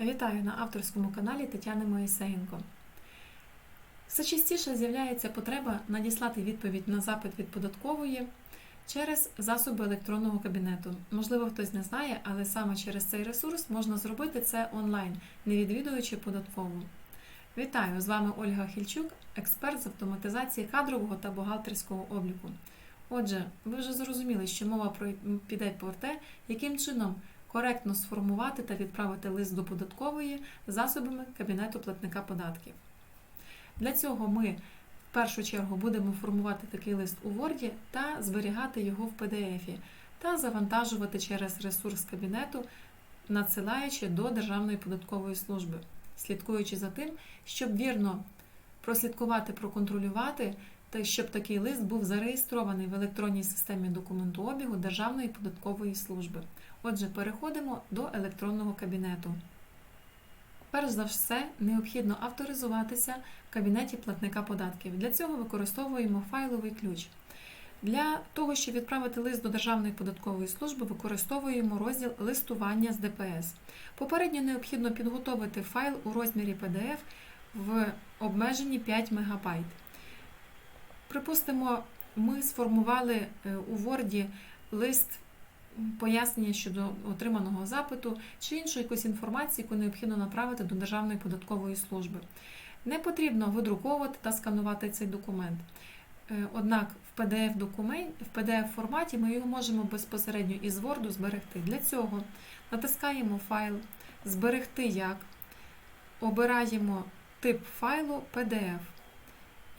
Вітаю на авторському каналі Тетяни Моїсеєнко. Все частіше з'являється потреба надіслати відповідь на запит від податкової через засоби електронного кабінету. Можливо, хтось не знає, але саме через цей ресурс можна зробити це онлайн, не відвідуючи податкову. Вітаю! З вами Ольга Хільчук, експерт з автоматизації кадрового та бухгалтерського обліку. Отже, ви вже зрозуміли, що мова піде про те, яким чином коректно сформувати та відправити лист до податкової засобами Кабінету платника податків. Для цього ми в першу чергу будемо формувати такий лист у Word та зберігати його в PDF та завантажувати через ресурс кабінету, надсилаючи до Державної податкової служби, слідкуючи за тим, щоб вірно прослідкувати, проконтролювати та щоб такий лист був зареєстрований в електронній системі документообігу Державної податкової служби. Отже, переходимо до електронного кабінету. Перш за все, необхідно авторизуватися в кабінеті платника податків. Для цього використовуємо файловий ключ. Для того, щоб відправити лист до Державної податкової служби, використовуємо розділ листування з ДПС. Попередньо необхідно підготовити файл у розмірі PDF в обмеженні 5 МБ. Припустимо, ми сформували е, у Word лист пояснення щодо отриманого запиту чи іншу якусь інформацію, яку необхідно направити до Державної податкової служби. Не потрібно видруковувати та сканувати цей документ. Е, Однак в PDF документ, в PDF форматі ми його можемо безпосередньо із Word зберегти. Для цього натискаємо файл, зберегти як, обираємо тип файлу PDF.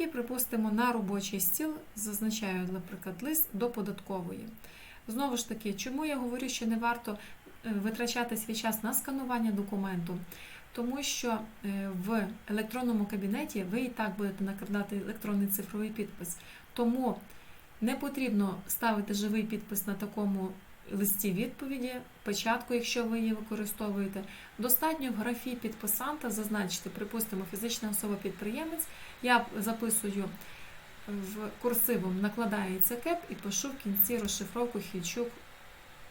І, припустимо, на робочий стіл зазначаю, наприклад, лист до податкової. Знову ж таки, чому я говорю, що не варто витрачати свій час на сканування документу? Тому що в електронному кабінеті ви і так будете накладати електронний цифровий підпис. Тому не потрібно ставити живий підпис на такому листі відповіді, печатку, якщо ви її використовуєте. Достатньо в графі підписанта зазначити, припустимо, фізична особа-підприємець. Я записую в курсивом накладається кеп і пишу в кінці розшифровку Хільчук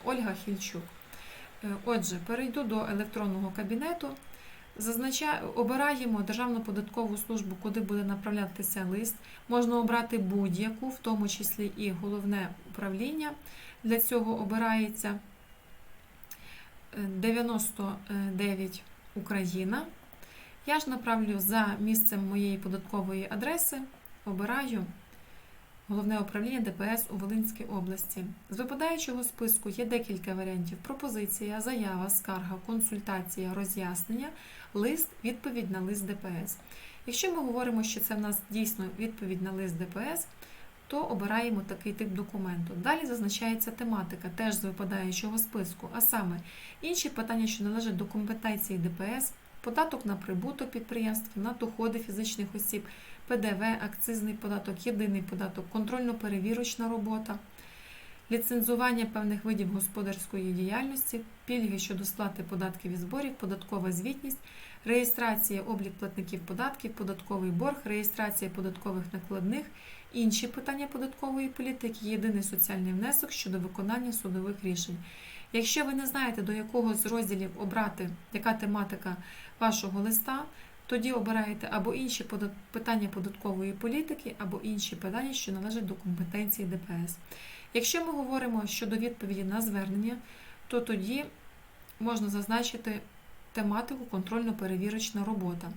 Ольга Хільчук. Отже, перейду до електронного кабінету. Зазначаю, обираємо Державну податкову службу, куди буде направлятися лист. Можна обрати будь-яку, в тому числі і головне управління. Для цього обирається 99 Україна. Я ж направлю за місцем моєї податкової адреси, обираю головне управління ДПС у Волинській області. З випадаючого списку є декілька варіантів: пропозиція, заява, скарга, консультація, роз'яснення, лист, відповідь на лист ДПС. Якщо ми говоримо, що це в нас дійсно відповідь на лист ДПС, то обираємо такий тип документу. Далі зазначається тематика, теж з випадаючого списку, а саме інші питання, що належать до компетенції ДПС, податок на прибуток підприємств, на доходи фізичних осіб, ПДВ, акцизний податок, єдиний податок, контрольно-перевірочна робота, ліцензування певних видів господарської діяльності, пільги щодо сплати податків і зборів, податкова звітність, реєстрація облік платників податків, податковий борг, реєстрація податкових накладних, інші питання податкової політики, єдиний соціальний внесок щодо виконання судових рішень. Якщо ви не знаєте, до якого з розділів обрати, яка тематика вашого листа, тоді обираєте або інші питання податкової політики, або інші питання, що належать до компетенції ДПС. Якщо ми говоримо щодо відповіді на звернення, то тоді можна зазначити тематику контрольно-перевірочна робота.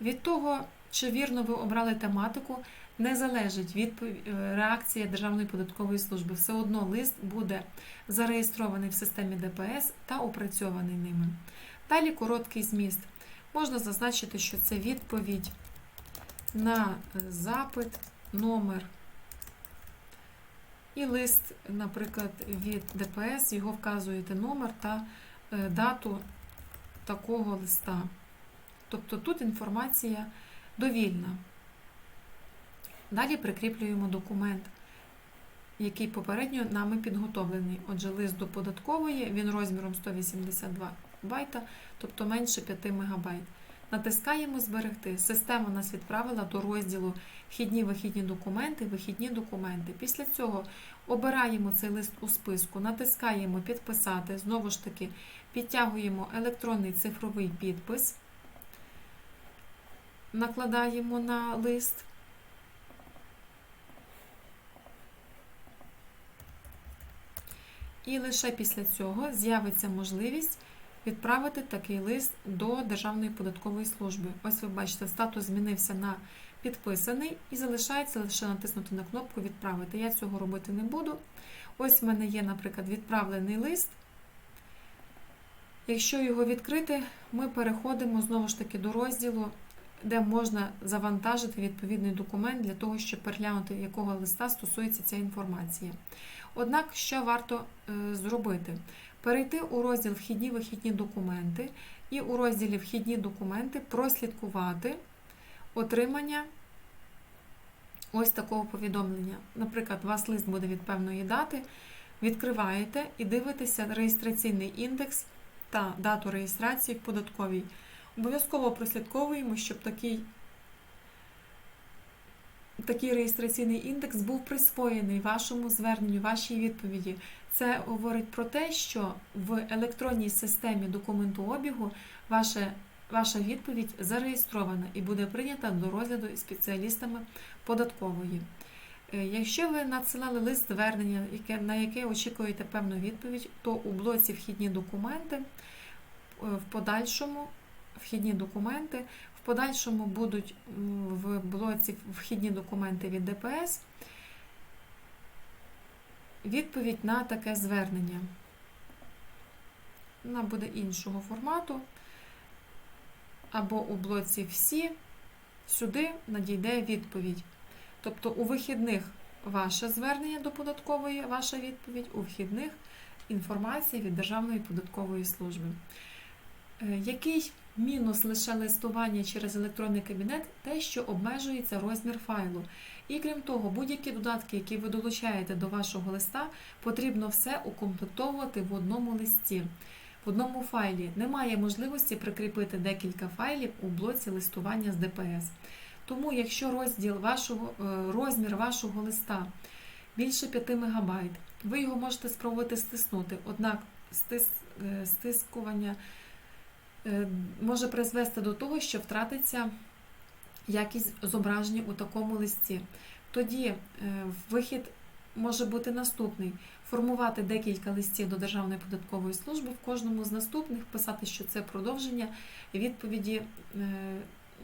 Від того, чи вірно ви обрали тематику, не залежить відповідь реакція Державної податкової служби. Все одно лист буде зареєстрований в системі ДПС та опрацьований ними. Далі короткий зміст. Можна зазначити, що це відповідь на запит, номер і лист, наприклад, від ДПС, його вказуєте номер та дату такого листа. Тобто тут інформація довільна. Далі прикріплюємо документ, який попередньо нами підготовлений. Отже, лист до податкової, він розміром 182 байта, тобто менше 5 МБ. Натискаємо Зберегти. Система нас відправила до розділу Вхідні вихідні документи, вихідні документи. Після цього обираємо цей лист у списку, натискаємо Підписати. Знову ж таки, підтягуємо електронний цифровий підпис, накладаємо на лист. І лише після цього з'явиться можливість відправити такий лист до Державної податкової служби. Ось ви бачите, статус змінився на підписаний і залишається лише натиснути на кнопку Відправити. Я цього робити не буду. Ось в мене є, наприклад, відправлений лист. Якщо його відкрити, ми переходимо знову ж таки до розділу, де можна завантажити відповідний документ для того, щоб переглянути, якого листа стосується ця інформація. Однак, що варто е, зробити? Перейти у розділ Вхідні вихідні документи і у розділі Вхідні документи прослідкувати отримання ось такого повідомлення. Наприклад, у вас лист буде від певної дати, відкриваєте і дивитеся реєстраційний індекс та дату реєстрації в податковій. Обов'язково прослідковуємо, щоб такий такий реєстраційний індекс був присвоєний вашому зверненню, вашій відповіді. Це говорить про те, що в електронній системі документообігу ваша, ваша відповідь зареєстрована і буде прийнята до розгляду спеціалістами податкової. Е, Якщо ви надсилали лист звернення, на яке очікуєте певну відповідь, то у блоці Вхідні документи е, в подальшому вхідні документи подальшому будуть в блоці вхідні документи від ДПС відповідь на таке звернення. Вона буде іншого формату. Або у блоці Всі сюди надійде відповідь. Тобто у вихідних ваше звернення до податкової, ваша відповідь, у вхідних інформація від Державної податкової служби. Е, Який мінус лише листування через електронний кабінет те, що обмежується розмір файлу. І крім того, будь-які додатки, які ви долучаєте до вашого листа, потрібно все укомплектовувати в одному листі, в одному файлі. Немає можливості прикріпити декілька файлів у блоці листування з ДПС. Тому, якщо розділ вашого, е, розмір вашого листа більше 5 МБ, ви його можете спробувати стиснути, однак стис, е, стискування може призвести до того, що втратиться якість зображення у такому листі. Тоді е, вихід може бути наступний: формувати декілька листів до Державної податкової служби, в кожному з наступних писати, що це продовження відповіді е,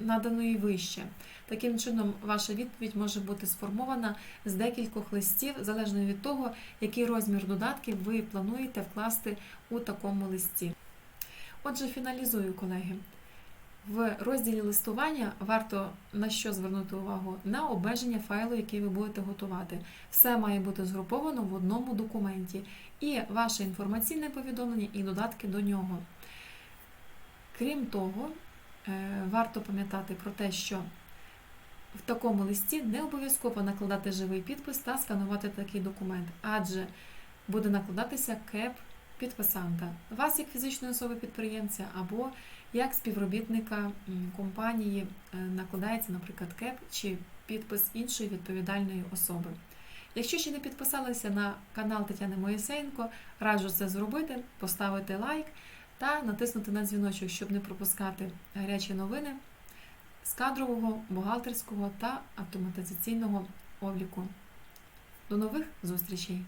наданої вище. Таким чином, ваша відповідь може бути сформована з декількох листів, залежно від того, який розмір додатків ви плануєте вкласти у такому листі. Отже, фіналізую, колеги. В розділі листування варто на що звернути увагу? На обмеження файлу, який ви будете готувати. Все має бути згруповано в одному документі. І ваше інформаційне повідомлення, і додатки до нього. Крім того, е, варто пам'ятати про те, що в такому листі не обов'язково накладати живий підпис та сканувати такий документ, адже буде накладатися кеп підписанта, вас як фізичної особи підприємця або як співробітника компанії е, накладається, наприклад, КЕП чи підпис іншої відповідальної особи. Якщо ще не підписалися на канал Тетяни Моїсеєнко, раджу це зробити, поставити лайк та натиснути на дзвіночок, щоб не пропускати гарячі новини з кадрового, бухгалтерського та автоматизаційного обліку. До нових зустрічей!